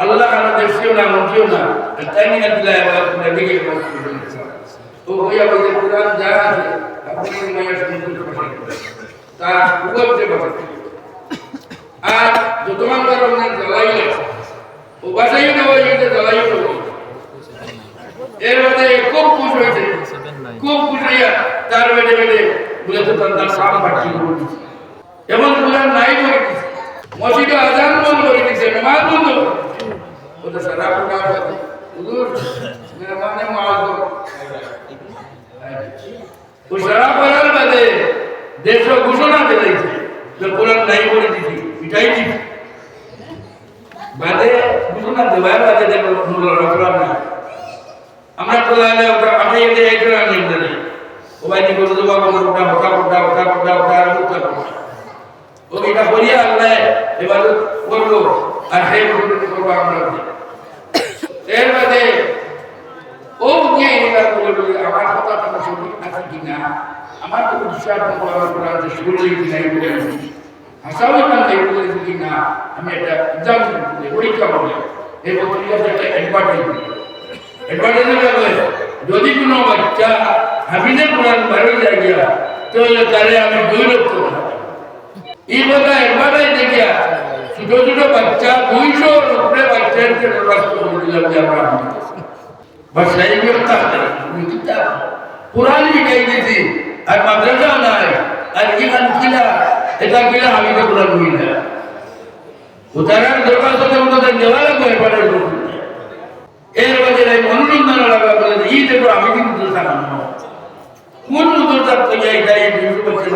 আল্লাহ কারও দেশিও না মন্ত্রীও না। তাই নিয়ে দিলা এবার তোমরা দেখে তো হইয়া বলতে কোরআন যা আছে, আপনি মায়া সমুদ্র তার যে কথা। আর যতমান কারণ জ্বালাইলে ও বাসাইও দেওয়া হয়েছে জ্বালাইও দেওয়া এর মধ্যে খুব খুশ হয়েছে। খুব খুশ তার বেডে বেডে বলে তার সাম পাঠিয়ে এমন কোরআন নাই করে মসজিদে আজান বন্ধ করে দিছে, নামাজ বন্ধ। ওটা সারা প্রকার হুজুর মেহমানে ও সারা করার বাদে দেশ ঘোষণা দিয়েছে যে কোরআন নাই করে দিছি এটাই দিছি বাদে ঘোষণা দেওয়ার বাদে দেখো মূল রাখলাম না আমরা তো লালে ওটা আমি এটা এটা নিয়ে দেই ও ভাই নিকো আমরা এর বাদে ও যে এটা বলল আমার কথা তো সঠিক আছে কিনা? আমার তো বিশ্বাস করার পর আছে শুনলেই কি নাই বলে হাসাও না নাই বলে কিনা? আমি একটা এক্সাম পরীক্ষা এই অ্যাডভার্টাইজ যদি কোনো বাচ্চা হাফিজে কোরআন বাড়ি যায় গিয়া তাহলে তারে আমি দুই লক্ষ এই কথা অ্যাডভার্টাইজ দেখিয়া দুটো বাচ্চা দুইশোর উপরে বাচ্চার জন্য রাষ্ট্রপতি আমরা বাস এই ব্যবস্থা কোরআনই গাই দিয়েছি, আর মাদ্রাসা নাই, আর ইমান কিলা এটা কিলা আমি তো কোরআন বই না। উদাহরণ দরখাস্ত আমাদের দেওয়া লাগবে, এবারে এর বাজে এই মনোরঞ্জন লাগা বলে এই দেখো, আমি কিন্তু কোন উদ্যোগ যাই তাই দুশো বছর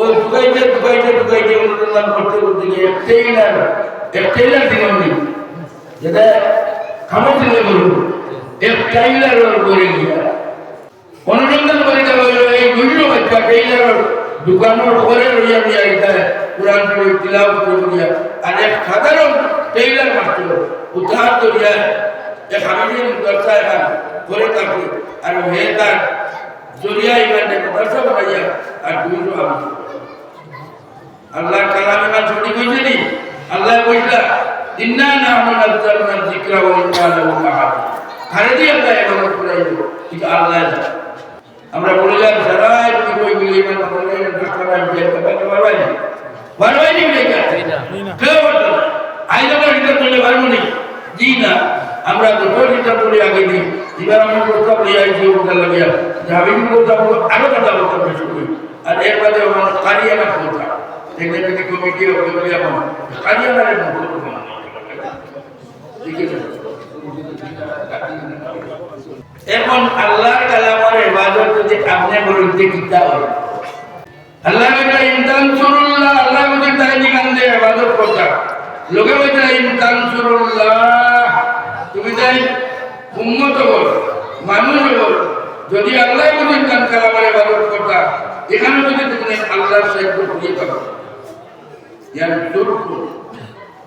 লাগবে ও দুগাইতে দুগাইতে দুগাইতে মনোরঞ্জন করতে করতে গিয়ে একটাই না একটাই না দিন যেটা খাবার দিলে বলুন এক টাইলার করে গিয়া মনোরঞ্জন করে হলো এই দুইশো বাচ্চা, টেইলার দোকানের ঘরে রইয়া দিয়া এটা কোরআন শরীফ তিলাও করে দিয়া আর এক সাধারণ টেইলার মাস্টার উদ্ধার করিয়া এক হাবিবের দর্শা এখান করে থাকে আর হে তার জরিয়া ইমান দর্শা বানাইয়া আর দুইশো আমি আল্লাহ কালাম ইমান ছুটি কইছে নি? আল্লাহ কইলা ইন্না নাহনু নাযালনা যিকরা ওয়া ইন্না লাহু লাহাফিজ খারেদি আল্লাহ ইবাদত করাইব ঠিক আল্লাহ আমরা বললাম সারা তুমি কই বলি ইমান করলে বাজ দিয়ে কথা বলবাই বলবাই নি বলে কে বলতো আইনা তো এটা বলে পারব নি? জি না। আমরা তো এটা বলে আগে দিই এবার আমরা প্রস্তাব নিয়ে আইছি ওটা লাগিয়া। যে আমি প্রস্তাব আরও কথা বলতে শুরু আর এর বাদে আমার কারিয়ানা কথা এখানে কমিটি হবে আমার কারিয়ানার মতো এখন আল্লাহর কালামের ইবাদত যদি আপনি বলতে কিতা হয় আল্লাহ বলে ইনতান আল্লাহ বলে তাই নিকান দে ইবাদত করতা। লোকে বলে ইনতান তুমি তাই উম্মত বল মানুষ বল যদি আল্লাহ বলে, ইনতান কালামের ইবাদত করতা। এখানে যদি তুমি আল্লাহর সাহায্য খুঁজে পাবো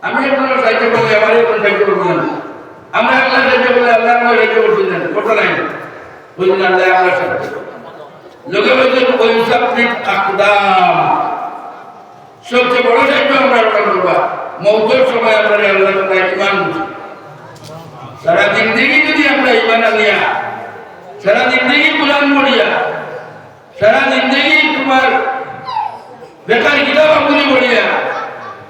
আমি আপনার সাহায্য করলে আমার এখন সাহায্য করব না। আমরা আল্লাহ সাহায্য করলে আল্লাহ আমার সাহায্য করছিলেন কথা নাই। বলছেন আল্লাহ আমার সাহায্য লোকে বলছেন ওই সাপ্রিক আকদাম। সবচেয়ে বড় সাহায্য আমরা আপনার করবা। মৌতের সময় আপনার আল্লাহ তালা ইমান সারা জিন্দগি যদি আমরা ইমান আনিয়া সারা জিন্দগি কোরআন পড়িয়া সারা জিন্দগি তোমার বেকার কিতাব আপনি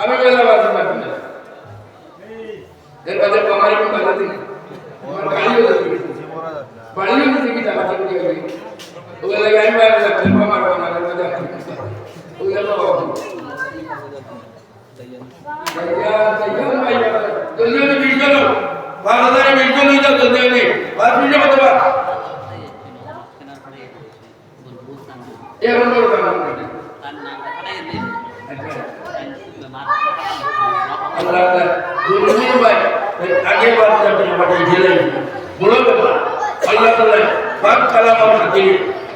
আমি বেলা বাজি মাটি না এর বাদে কমারে কি বাধা দিন। কালিও দিবে বাড়িও কি টাকা দিয়ে দিবে ওগুলো আমি দুর্নীতি ভাই আগে বাদ যাবে আমাদের জেলে বড় ব্যাপার আল্লাহ তালা বাদ কালামার হাতে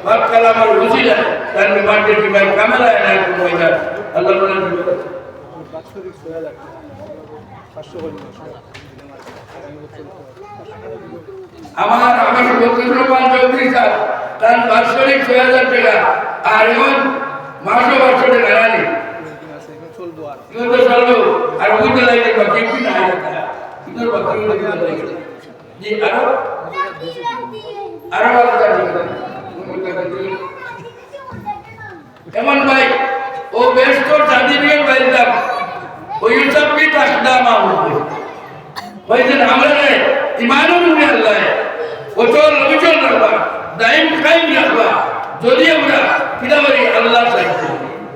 বাদ কালামার উচিলা তার নির্মাণকে কি ভাই কামেলা এনে কোনো এটা আল্লাহ বলেন বাৎসরিক ছয় হাজার পাঁচশো আমার আমার বক্তব্য চৌধুরী স্যার তার বাৎসরিক ছয় হাজার টাকা আর। এখন মাসও পাঁচশো টাকা জানি চলবো? কিন্তু বাকি লাগে জি, আরও? আরও ভালো কাজ এমন ভাই, ও বেশ তো সার্টিফিকেট পাইতাম ওই সব কি টাকা মামলা? হয়েছে আমরা রে ইমানও আল্লাহ। অচল অবিচল রাখবা দাইম কাইম রাখবা। যদি আমরা কিনা বলি আল্লাহ চাইছি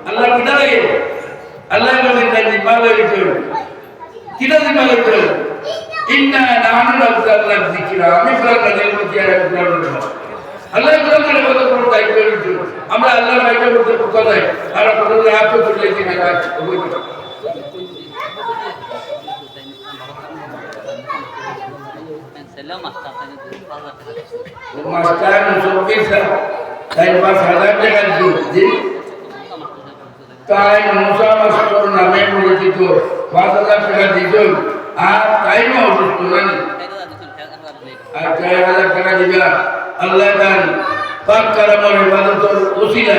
আল্লাহ কিনা লাগে আল্লাহ বলেন তাই জিম্মা লইতে কিনা জিম্মা লইতে ইন্না নাহনু নাযাল্লা যিকরা, আমি ফলানা দিল মুতিয়ারা কুরান আল্লাহ কোরআন এর কথা কোন দায়িত্ব নিতে আমরা আল্লাহর দায়িত্ব করতে কোথায় আর কোথায় হাত তুলে দিই না মাস্টার চব্বিশ তাই পাঁচ হাজার মশা মাস্টার নামে পরিচিত। পাঁচ হাজার টাকা দিত দিবা। আল্লাহ দান পাক কারামর হেফাজতর ওসিলা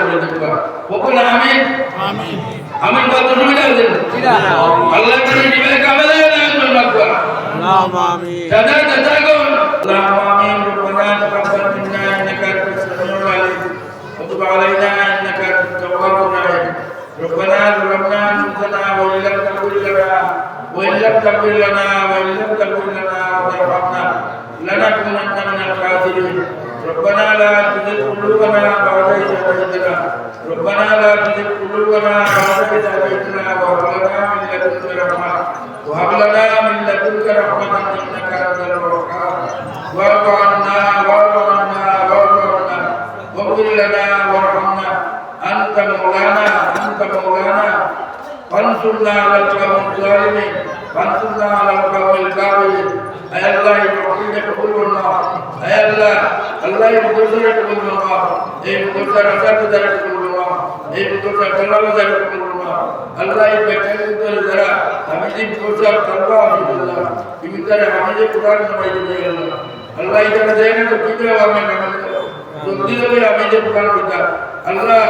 করে দেখবা কখন আমি আমি কত আল্লাহ করে কিবাই কামেলা না আল্লাহ আল্লাহ تغفر لنا وإن لم تغفر لنا وترحمنا لنكونن من الخاسرين ربنا لا تزغ قلوبنا بعد إذ هديتنا ربنا لا تزغ قلوبنا بعد إذ هديتنا وهب لنا من لدنك رحمة وهب لنا من لدنك رحمة إنك أنت الوهاب واعف عنا واعف عنا واعف عنا واغفر لنا وارحمنا أنت مولانا أنت مولانا فانصرنا على القوم الظالمين فانصرنا على القوم الكافرين أي الله يوحيد قبول الله أي الله الله يقدر قبول الله أي يقدر أسد قبول الله أي يقدر كلام قبول الله الله يبكر ذرا حميد يقدر كلام الله يقدر حميد قرآن نمائي الله الله يجعل ذهن تقدر وامن জলদি করে আমি যে প্রদান করতাম আল্লাহ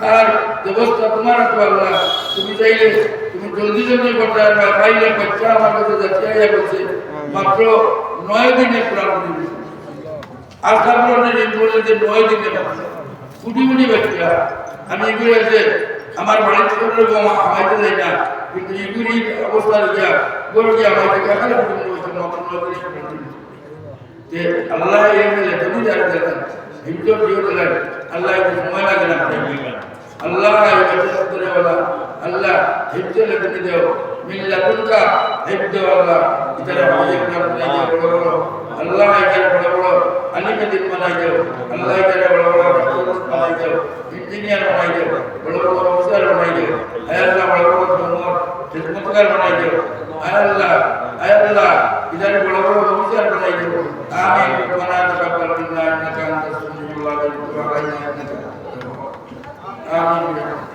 তার ব্যবস্থা তোমার তো আল্লাহ তুমি চাইলে তুমি জলদি জলদি করতে পারবে পাইলে বাচ্চা আমার কাছে যাচ্ছে আইয়া করছে মাত্র নয় দিনে প্রদান করে দিয়েছে আর তারপর দিন বলে যে নয় দিনে কুটি কুটি বাচ্চা আমি এগুলো এসে আমার বাড়িতে করলে আমাইতে যাই না কিন্তু এগুলি অবস্থা দেখিয়া গরু গিয়ে আমাকে কাকালে কুটি হয়েছে মাত্র নয় দিনে যে আল্লাহ এই মিলে তুমি যারা দেখেন হিমজোর জিও দিলেন আল্লাহ একটু সময় লাগে না আল্লাহ করে বলা আল্লাহ হিমজে লেগে দেও মিল্লা তুলকা হিমজে আল্লাহ ইতারা হয়ে কার নাই বড় বড় আল্লাহ এর বড় বড় আনিকে দিন বানাই দেও আল্লাহ এর বড় বড় ডাক্তার বানাই দেও ইঞ্জিনিয়ার বানাই দেও বড় বড় অফিসার বানাই দেও হে আল্লাহ বড় বড় জমর খিদমতগার বানাই দেও হে আল্লাহ হে আল্লাহ ইধারে বড় বড় অফিসার বানাই দেও আমিন রব্বানা তাকাব্বাল মিন্না ইন্নাকা আনতাস সামিউল আলিম ওয়া তুব আলাইনা ইন্নাকা আমিন